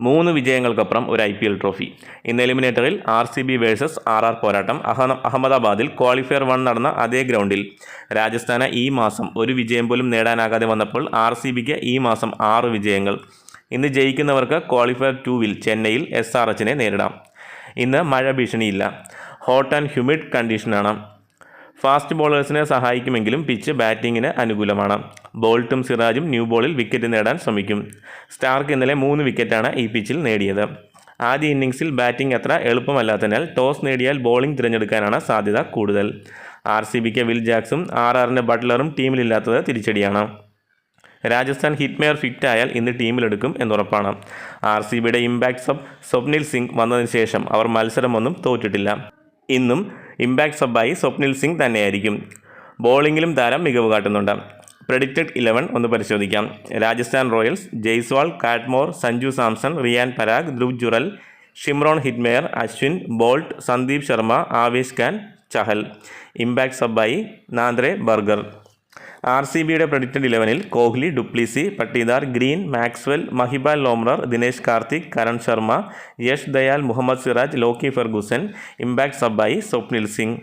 മൂന്ന് വിജയങ്ങൾക്കപ്പുറം ഒരു I P L trophy. ഇന്ന് എലിമിനേറ്ററിൽ R C B versus R R പോരാട്ടം. അഹ- അഹമ്മദാബാദിൽ ക്വാളിഫയർ വൺ നടന്ന അതേ ഗ്രൗണ്ടിൽ രാജസ്ഥാന് ഈ മാസം ഒരു വിജയം പോലും നേടാനാകാതെ വന്നപ്പോൾ ആർ സി ബിക്ക് ഈ മാസം ആറ് വിജയങ്ങൾ. ഇന്ന് ജയിക്കുന്നവർക്ക് ക്വാളിഫയർ ടൂവിൽ ചെന്നൈയിൽ എസ് ആർ എച്ചിനെ നേരിടാം. ഇന്ന് മഴ ഭീഷണിയില്ല. ഹോട്ട് ആൻഡ് ഹ്യൂമിഡ് കണ്ടീഷനാണ്. ഫാസ്റ്റ് ബോളേഴ്സിനെ സഹായിക്കുമെങ്കിലും പിച്ച് ബാറ്റിങ്ങിന് അനുകൂലമാണ്. ബോൾട്ടും സിറാജും ന്യൂ ബോളിൽ വിക്കറ്റ് നേടാൻ ശ്രമിക്കും. സ്റ്റാർക്ക് ഇന്നലെ മൂന്ന് വിക്കറ്റാണ് ഈ പിച്ചിൽ നേടിയത്. ആദ്യ ഇന്നിംഗ്സിൽ ബാറ്റിംഗ് അത്ര എളുപ്പമല്ലാത്തതിനാൽ ടോസ് നേടിയാൽ ബോളിംഗ് തിരഞ്ഞെടുക്കാനാണ് സാധ്യത കൂടുതൽ. ആർ സി ബിക്ക് വിൽ ജാക്സും ആർ ആറിന്റെ ബട്ട്ലറും ടീമിലില്ലാത്തത് തിരിച്ചടിയാണ്. രാജസ്ഥാൻ ഹിറ്റ്മെയർ ഫിറ്റ് ആയാൽ ഇന്ന് ടീമിലെടുക്കും എന്നുറപ്പാണ്. ആർ സി ബിയുടെ ഇമ്പാക്ട് സബ് സ്വപ്നിൽ സിംഗ് വന്നതിന് ശേഷം അവർ മത്സരമൊന്നും തോറ്റിട്ടില്ല. ഇന്നും ഇമ്പാക്ട് സബായി സ്വപ്നിൽ സിംഗ് തന്നെയായിരിക്കും. ബോളിങ്ങിലും താരം മികവ് കാട്ടുന്നുണ്ട്. പ്രഡിക്റ്റഡ് ഇലവൻ ഒന്ന് പരിശോധിക്കാം. Rajasthan Royals Jaiswal Cadmore Sanju Samson Riyan Parag Dhruv Jurel Shimron Hetmyer Ashwin Boult Sandeep Sharma Avesh Khan Chahal. Impact സബായി Nandre Burger. R C ബിയുടെ പ്രഡിക്റ്റഡ് ഇലവനിൽ Kohli du Plessis Patidar Green Maxwell Mahipal Lomror Dinesh Karthik Karan Sharma Yash Dayal Mohammed Siraj Lockie Ferguson impact സബായി Swapnil Singh.